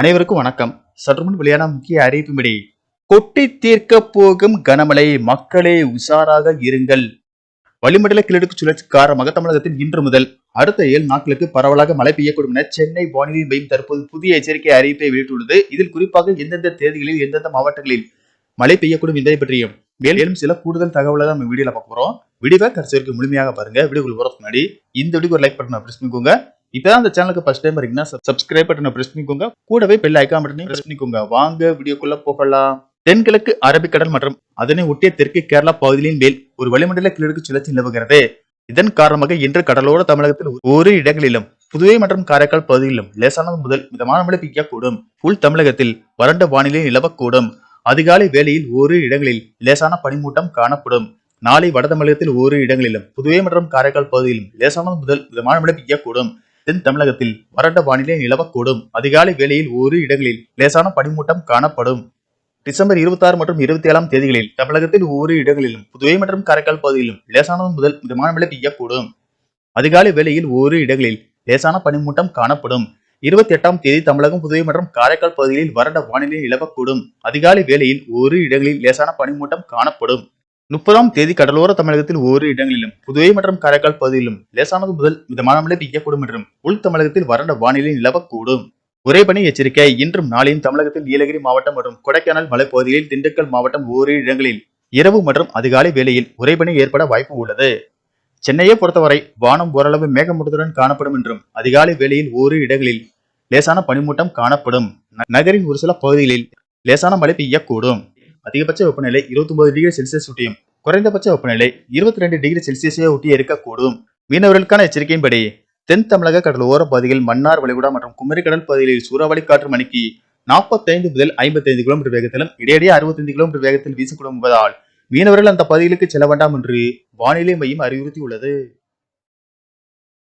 அனைவருக்கும் வணக்கம். சற்றுமுன் வெளியான முக்கிய அறிவிப்பும்படி கொட்டி தீர்க்க போகும் கனமழை மக்களே உஷாராக இருங்கள். வளிமண்டல கிழக்கு சுழற்சி காரணமாக தமிழகத்தில் இன்று முதல் அடுத்த ஏழு நாட்களுக்கு பரவலாக மழை பெய்யக்கூடும் என சென்னை வானிலை மையம் தற்போது புதிய எச்சரிக்கை அறிவிப்பை வெளியிட்டுள்ளது. இதில் குறிப்பாக எந்தெந்த தேதிகளில் எந்தெந்த மாவட்டங்களில் மழை பெய்யக்கூடும் என்பதை பற்றியும் மேலும் சில கூடுதல் தகவலை தான் நம்ம வீடியோல பார்க்க போறோம். வீடியோவை கடைசி வரைக்கும் முழுமையாக பாருங்க. வீடியோக்குள்ள போறதுக்கு முன்னாடி இந்த வீடியோ ஒரு லைக் பண்ணணும் இப்பதான் அந்த சேனலுக்கு ஃபர்ஸ்ட் டைம் இருக்கீங்கன்னா சப்ஸ்கிரைப் பட்டனை பிரஸ் பண்ணிக்கோங்க. கூடவே பெல் ஐக்கான் பட்டனையும் பிரஸ் பண்ணிக்கோங்க. வாங்க வீடியோக்குள்ள போகலாம். தென்கிழக்கு அரபிக்கடல் மற்றும் அதனை ஒட்டிய தெற்கு கேரளா பகுதிகளின் மேல் ஒரு வளிமண்டல கிழக்கு சுழற்சி நிலவுகிறது. இதன் காரணமாக இன்று கடலோர தமிழகத்தில் ஒரு இடங்களிலும் புதுவை மற்றும் காரைக்கால் பகுதிகளிலும் லேசானது முதல் மிதமான மழை பெய்யக்கூடும் உள் தமிழகத்தில் வறண்ட வானிலை நிலவக்கூடும். அதிகாலை வேளையில் ஒரு இடங்களில் லேசான பனிமூட்டம் காணப்படும். நாளை வட தமிழகத்தில் ஒரு இடங்களிலும் புதுவை மற்றும் காரைக்கால் பகுதியிலும் லேசானது முதல் மிதமான மழை பெய்யக்கூடும். தென் தமிழகத்தில் வறண்ட வானிலை நிலவக்கூடும். அதிகாலை வேளையில் ஒரு இடங்களில் லேசான பனிமூட்டம் காணப்படும். டிசம்பர் இருபத்தி ஆறு மற்றும் இருபத்தி ஏழாம் தேதிகளில் தமிழகத்தில் ஒவ்வொரு இடங்களிலும் புதுவை மற்றும் காரைக்கால் பகுதியிலும் லேசானது முதல் மிதமான மழை பெய்யக்கூடும். அதிகாலை வேளையில் ஒவ்வொரு இடங்களில் லேசான பனிமூட்டம் காணப்படும். இருபத்தி எட்டாம் தேதி தமிழகம் புதுவை மற்றும் காரைக்கால் பகுதிகளில் வறண்ட வானிலை நிலவக்கூடும். அதிகாலை வேளையில் ஒரு இடங்களில் லேசான பனிமூட்டம் காணப்படும். முப்பதாம் தேதி கடலோர தமிழகத்தில் ஓரு இடங்களிலும் புதுவை மற்றும் காரைக்கால் பகுதியிலும் லேசானது முதல் மிதமான மழை பெய்யக்கூடும் என்றும் உள் தமிழகத்தில் வறண்ட வானிலை நிலவக்கூடும். ஒரே பணி எச்சரிக்கை இன்றும் நாளையும் தமிழகத்தில் நீலகிரி மாவட்டம் மற்றும் கொடைக்கானல் மலைப்பகுதிகளில் திண்டுக்கல் மாவட்டம் ஓரிரு இடங்களில் இரவு மற்றும் அதிகாலை வேளையில் உறைபனி ஏற்பட வாய்ப்பு உள்ளது. சென்னையை பொறுத்தவரை வானம் ஓரளவு மேகமூட்டத்துடன் காணப்படும் என்றும் அதிகாலை வேளையில் ஓரிரு இடங்களில் லேசான பனிமூட்டம் காணப்படும். ந- நகரின் ஒரு சில பகுதிகளில் லேசான மழை பெய்யக்கூடும். அதிகபட்ச வெப்பநிலை 29 டிகிரி செல்சியஸ் ஒட்டியும் குறைந்தபட்ச வெப்பநிலை 22 ரெண்டு டிகிரி செல்சியஸை ஒட்டி இருக்கக்கூடும். மீனவர்களுக்கான எச்சரிக்கையின்படி தென் தமிழக கடலோர பகுதியில் மன்னார் வளைகுடா மற்றும் குமரி கடல் பகுதிகளில் சூறாவளி காற்று மணிக்கு 45 முதல் 55 கிலோமீட்டர் வேகத்திலும் இடையிடையே 65 கிலோமீட்டர் வேகத்தில் வீசக்கூடும் என்பதால் மீனவர்கள் அந்த பகுதிகளுக்கு செல்ல வேண்டாம் என்று வானிலை மையம் அறிவுறுத்தியுள்ளது.